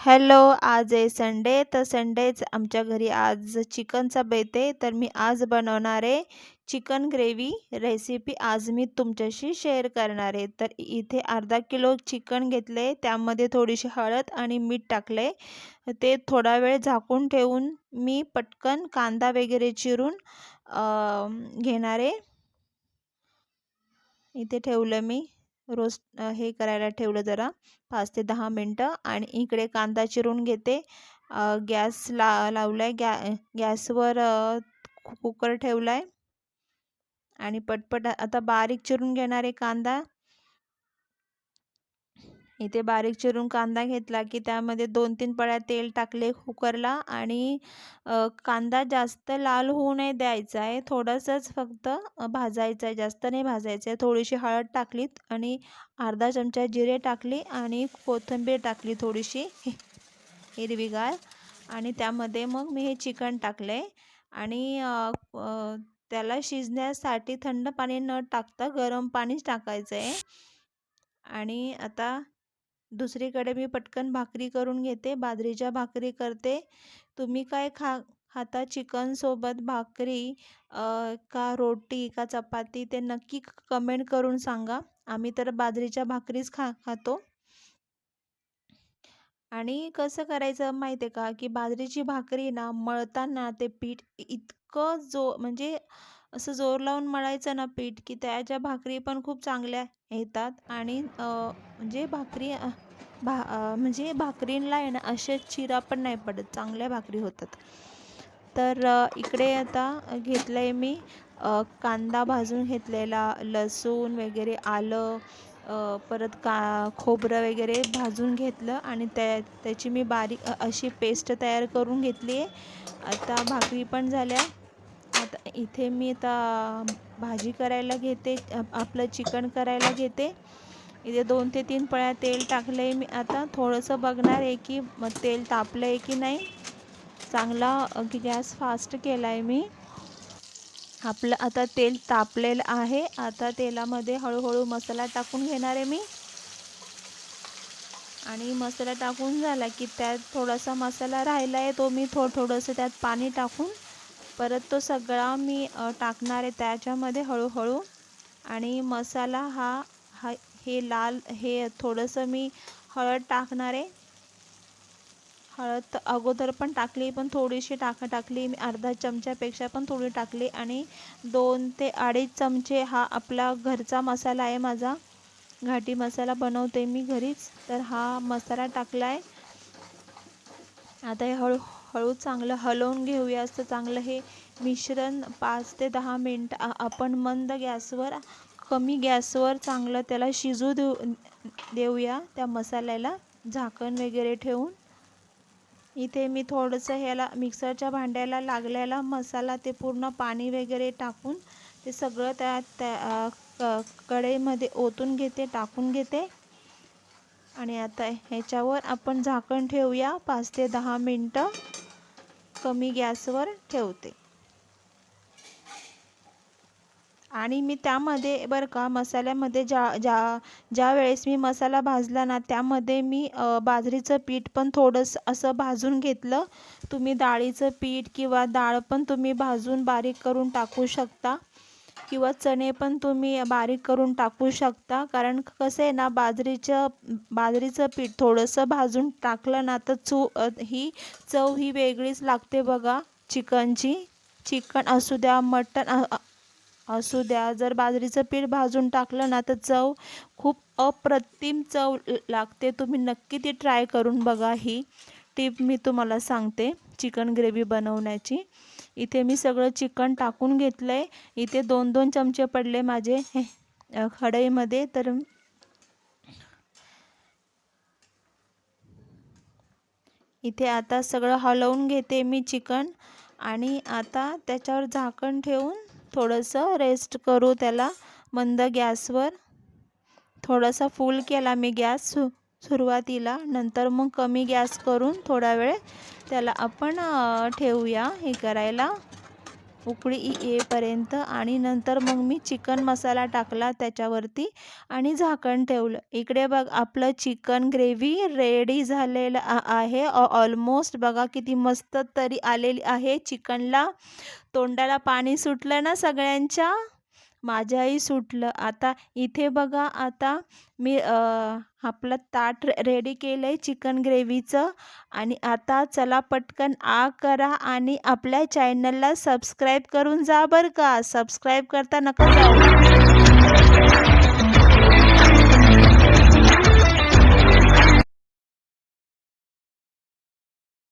Hello आज आहे Sunday तर संडेच आमच्या घरी आज चिकनचा बेत आहे तर मी आज बनवणार आहे चिकन ग्रेव्ही रेसिपी आज मी तुमच्याशी शेअर करणार आहे. तर इथे अर्धा किलो चिकन घेतले त्यामध्ये थोडीशी हळद आणि मीठ टाकले. ते थोडा वेळ झाकून ठेवून मी पटकन कांदा वगैरे चिरून घेणार आहे. इथे ठेवलं मी. रोज हे करायला ठेवलं जरा पाच ते दहा मिनटं आणि इकडे कांदा चिरून घेते. गॅस ला लावला आहे गॅ गॅसवर कुकर ठेवला आहे आणि पटपट आता बारीक चिरून घेणार आहे कांदा. इथे बारीक चिरून कांदा घेतला की त्यामध्ये दोन तीन पळ्या तेल टाकले कुकरला आणि कांदा जास्त लाल होऊ नाही द्यायचा आहे. थोडंसंच फक्त भाजायचं आहे. जास्त नाही भाजायचं आहे. थोडीशी हळद टाकलीत आणि अर्धा चमचा जिरे टाकली आणि कोथिंबीर टाकली थोडीशी हिरवीगार आणि त्यामध्ये मग मी हे चिकन टाकले आणि त्याला शिजण्यासाठी थंड पाणी न टाकता गरम पाणीच टाकायचं आहे. आणि आता दुसरीकडे मी पटकन भाकरी करून घेते बाजरीच्या भाकरी करते. तुम्ही काय खा खाता चिकनसोबत भाकरी का रोटी का चपाती ते नक्की कमेंट करून सांगा. आम्ही तर बाजरीच्या भाकरीच खा खातो. आणि कसं करायचं माहिती आहे का? की बाजरीची भाकरी ना मळताना ते पीठ इतकं जो म्हणजे असं जोर लावून मळायचं ना पीठ की त्याच्या भाकरी पण खूप चांगल्या येतात. आणि म्हणजे भाकरी भा म्हणजे भाकरींला आहे ना असे चिरा पण नाही पडत चांगल्या भाकरी होतात. तर इकडे आता घेतलं आहे मी कांदा भाजून घेतलेला लसूण वगैरे आलं परत का खोबरं वगैरे भाजून घेतलं. आणि त्या त्याची मी बारीक अशी पेस्ट तयार करून घेतली आहे आता भाकरी पण झाल्या. आता इथे मी आता भाजी करायला घेते आपलं चिकन करायला घेते. इथे दोन ते तीन पळ्या तेल टाकलं आहे मी आता. थोडंसं बघणार आहे की मग तेल तापलं आहे की नाही. चांगला गॅस फास्ट केला आहे मी. आपलं आता तेल तापलेलं आहे. आता तेलामध्ये हळूहळू मसाला टाकून घेणार आहे मी. आणि मसाला टाकून झाला की त्यात थोडासा मसाला राहिला आहे तो मी थो थोडंसं त्यात पाणी टाकून परत तो सगळा मी टाकणार आहे त्याच्यामध्ये हळूहळू. आणि मसाला हा हा हे लाल हे थोडंसं मी हळद टाकणार आहे. हळद अगोदर पण टाकली पण थोडीशी टाका टाकली. मी अर्धा चमच्यापेक्षा पण थोडी टाकली. आणि दोन ते अडीच चमचे हा आपला घरचा मसाला आहे माझा. घाटी मसाला बनवते मी घरीच. तर हा मसाला टाकला आहे. आता हे हळू हळू चांगलं हलवून घेऊया. असं चांगलं हे मिश्रण पाच ते दहा मिनटं आपण मंद गॅसवर कमी गॅसवर चांगलं त्याला शिजू देऊ देऊया त्या मसाल्याला. झाकण वगैरे ठेवून. इथे मी थोडंसं ह्याला मिक्सरच्या भांड्याला लागलेला मसाला ते पूर्ण पाणी वगैरे टाकून ते सगळं त्या त्या कढईमध्ये ओतून घेते टाकून घेते. आणि आता ह्याच्यावर आपण झाकण ठेवूया. पाच ते दहा मिनटं कमी गॅसवर ठेवते. आणि मी त्यामध्ये बरं का मसाल्यामध्ये ज्या ज्या ज्या वेळेस मी मसाला भाजला ना त्यामध्ये मी बाजरीचं पीठ पण थोडंसं असं भाजून घेतलं. तुम्ही डाळीचं पीठ किंवा डाळ पण तुम्ही भाजून बारीक करून टाकू शकता. किंवा चणे पण तुम्ही बारीक करून टाकू शकता. कारण कसं आहे ना बाजरीचं बाजरीचं पीठ थोडंसं भाजून टाकलं ना तर चू ही चव ही वेगळीच लागते बघा. चिकनची चिकन असू द्या मटन असू द्या जर बाजरीचं पीठ भाजून टाकलं ना तर चव खूप अप्रतिम चव लागते. तुम्ही नक्की ती ट्राय करून बघा ही. टिप मी तुम्हाला सांगते चिकन ग्रेव्ही बनवण्याची. इथे मी सगळं चिकन टाकून घेतलं आहे इथे दोन दोन चमचे पडले माझे हे तर इथे आता सगळं हलवून घेते मी चिकन. आणि आता त्याच्यावर झाकण ठेवून थोडंसं रेस्ट करू त्याला मंद गॅसवर. थोडासा फुल केला मी गॅस. सुरुवातीला. नंतर मग कमी गॅस करून थोडा वेळ त्याला आपण ठेवूया. हे करायला उकळी येईपर्यंत आणि नंतर मग मी चिकन मसाला टाकला त्याच्यावरती आणि झाकण ठेवलं. इकडे बघ आपलं चिकन ग्रेव्ही रेडी झालेलं आहे. ऑलमोस्ट बघा किती मस्त तरी आलेली आहे चिकनला. तोंडाला पाणी सुटलं ना सगळ्यांच्या? माझ्याही सुटलं. आता इथे बघा आता मी आपलं ताट रेडी केलं आहे चिकन ग्रेव्हीचं आणि आता चला पटकन आ करा आणि आपल्या चॅनलला सबस्क्राईब करून जा बरं का. सबस्क्राईब करता नका जाऊ.